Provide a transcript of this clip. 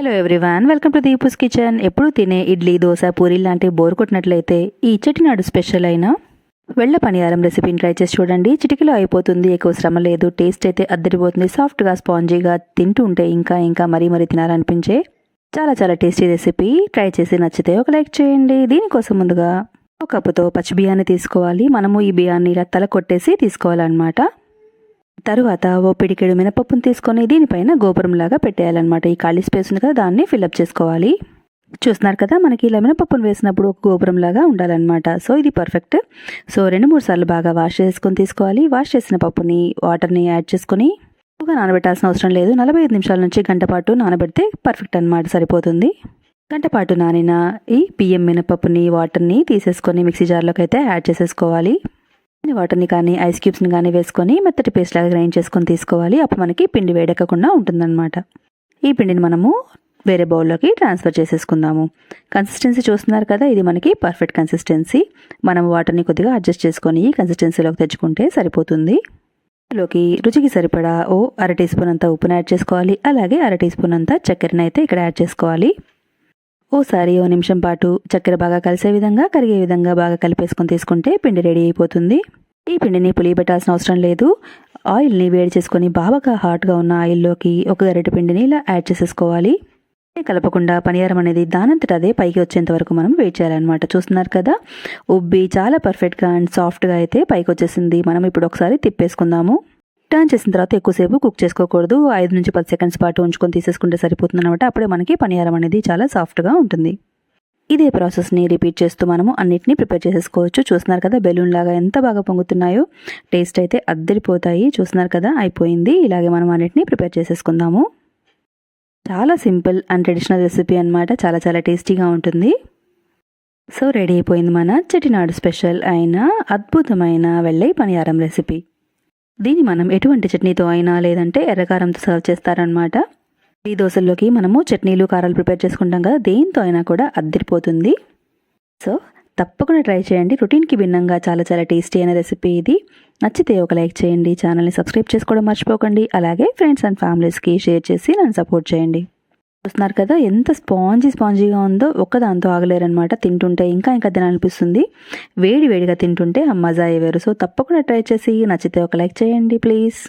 Hello everyone welcome to Deepu's kitchen ఎప్పుడు తినే ఇడ్లీ దోశ పూరి లాంటి బోర్ కొట్టినట్లయితే ఈ చెట్టినాడు స్పెషల్ అయిన వెళ్ళ పనియారం రెసిపీని ట్రై చేసి చూడండి. చిటికలో అయిపోతుంది ఎక్కువ శ్రమ లేదు టేస్ట్ అయితే అద్దరిపోతుంది సాఫ్ట్గా స్పాంజీగా తింటూ ఉంటే ఇంకా ఇంకా మరీ మరీ తినాలనిపించే చాలా చాలా టేస్టీ రెసిపీ ట్రై చేసి నచ్చితే ఒక లైక్ చేయండి. దీనికోసం ముందుగా ఒక కప్పుతో పచ్చి బియ్యాన్ని తీసుకోవాలి. మనము ఈ బియ్యాన్ని ఇలా తల కొట్టేసి తీసుకోవాలన్నమాట. తరువాత ఓ పిడికెడు మినపప్పును తీసుకొని దీనిపైన గోపురంలాగా పెట్టేయాలన్నమాట. ఈ ఖాళీ స్పేస్ ఉంది కదా దాన్ని ఫిల్అప్ చేసుకోవాలి. చూస్తున్నారు కదా మనకి ఇలా మినపప్పును వేసినప్పుడు ఒక గోపురంలాగా ఉండాలన్నమాట. సో ఇది పర్ఫెక్ట్ సో రెండు మూడు సార్లు బాగా వాష్ చేసుకొని తీసుకోవాలి. వాష్ చేసిన పప్పుని వాటర్ని యాడ్ చేసుకొని ఎక్కువగా నానబెట్టాల్సిన అవసరం లేదు. నలభై ఐదు నిమిషాల నుంచి గంట పాటు నానబెడితే పర్ఫెక్ట్ అనమాట సరిపోతుంది. గంట పాటు నానిన ఈ బియ్యం మినపప్పుని వాటర్ని తీసేసుకొని మిక్సీ జార్లోకి అయితే యాడ్ చేసేసుకోవాలి. వాటర్ని కానీ ఐస్ క్యూబ్స్ని కానీ వేసుకొని మెత్తటి పేస్ట్ లాగా గ్రైండ్ చేసుకొని తీసుకోవాలి. అప్పుడు మనకి పిండి వేడెక్కకుండా ఉంటుందన్నమాట. ఈ పిండిని మనము వేరే బౌల్లోకి ట్రాన్స్ఫర్ చేసేసుకుందాము. కన్సిస్టెన్సీ చూస్తున్నారు కదా ఇది మనకి పర్ఫెక్ట్ కన్సిస్టెన్సీ మనం వాటర్ని కొద్దిగా అడ్జస్ట్ చేసుకొని ఈ కన్సిస్టెన్సీలోకి తెచ్చుకుంటే సరిపోతుంది. లోకి రుచికి సరిపడా ఓ అర టీ స్పూన్ అంతా ఉప్పును యాడ్ చేసుకోవాలి. అలాగే అర టీ స్పూన్ అంతా చక్కెరని అయితే ఇక్కడ యాడ్ చేసుకోవాలి. ఓసారి ఓ నిమిషం పాటు చక్కెర బాగా కలిసే విధంగా కరిగే విధంగా బాగా కలిపేసుకొని తీసుకుంటే పిండి రెడీ అయిపోతుంది. ఈ పిండిని పులియబెట్టాల్సిన అవసరం లేదు. ఆయిల్ని వేడి చేసుకొని బాగా హాట్గా ఉన్న ఆయిల్లోకి ఒక గరిటె పిండిని ఇలా యాడ్ చేసేసుకోవాలి. కలపకుండా పనియారం అనేది దానంతట అదే పైకి వచ్చేంత వరకు మనం వెయిట్ చేయాలన్నమాట. చూస్తున్నారు కదా? ఉబ్బి చాలా పర్ఫెక్ట్గా అండ్ సాఫ్ట్గా అయితే పైకి వచ్చేసింది. మనం ఇప్పుడు ఒకసారి తిప్పేసుకుందాము. టర్న్ చేసిన తర్వాత ఎక్కువసేపు కుక్ చేసుకోకూడదు. ఐదు నుంచి పది సెకండ్స్ పాటు ఉంచుకొని తీసేసుకుంటే సరిపోతుంది అనమాట అప్పుడే మనకి పనియారం అనేది చాలా సాఫ్ట్గా ఉంటుంది. ఇదే ప్రాసెస్ని రిపీట్ చేస్తూ మనము అన్నిటినీ ప్రిపేర్ చేసేసుకోవచ్చు. చూస్తున్నారు కదా బెలూన్ లాగా ఎంత బాగా పొంగుతున్నాయో. టేస్ట్ అయితే అద్దరిపోతాయి. చూస్తున్నారు కదా అయిపోయింది. ఇలాగే మనం అన్నిటినీ ప్రిపేర్ చేసేసుకుందాము. చాలా సింపుల్ అండ్ ట్రెడిషనల్ రెసిపీ అనమాట చాలా చాలా టేస్టీగా ఉంటుంది. సో రెడీ అయిపోయింది మన చెటినాడు స్పెషల్ అయిన అద్భుతమైన వెళ్ళై పనియారం రెసిపీ. దీన్ని మనం ఎటువంటి చట్నీతో అయినా లేదంటే ఎర్రకారంతో సర్వ్ చేస్తారనమాట ఈ దోశల్లోకి మనము చట్నీలు కారాలు ప్రిపేర్ చేసుకుంటాం కదా దేంతో అయినా కూడా అద్దరిపోతుంది. సో తప్పకుండా ట్రై చేయండి. రొటీన్కి భిన్నంగా చాలా చాలా టేస్టీ అయిన రెసిపీ ఇది. నచ్చితే ఒక లైక్ చేయండి. ఛానల్ని సబ్స్క్రైబ్ చేసుకోవడం మర్చిపోకండి. అలాగే ఫ్రెండ్స్ అండ్ ఫ్యామిలీస్కి షేర్ చేసి నన్ను సపోర్ట్ చేయండి. చూస్తున్నారు కదా ఎంత స్పాంజీ స్పాంజీగా ఉందో ఒక్కదాంతో ఆగలేరనమాట తింటుంటే ఇంకా ఇంకా తినాలనిపిస్తుంది. వేడి వేడిగా తింటుంటే ఆ మజా వేరు సో తప్పకుండా ట్రై చేసి నచ్చితే ఒక లైక్ చేయండి ప్లీజ్.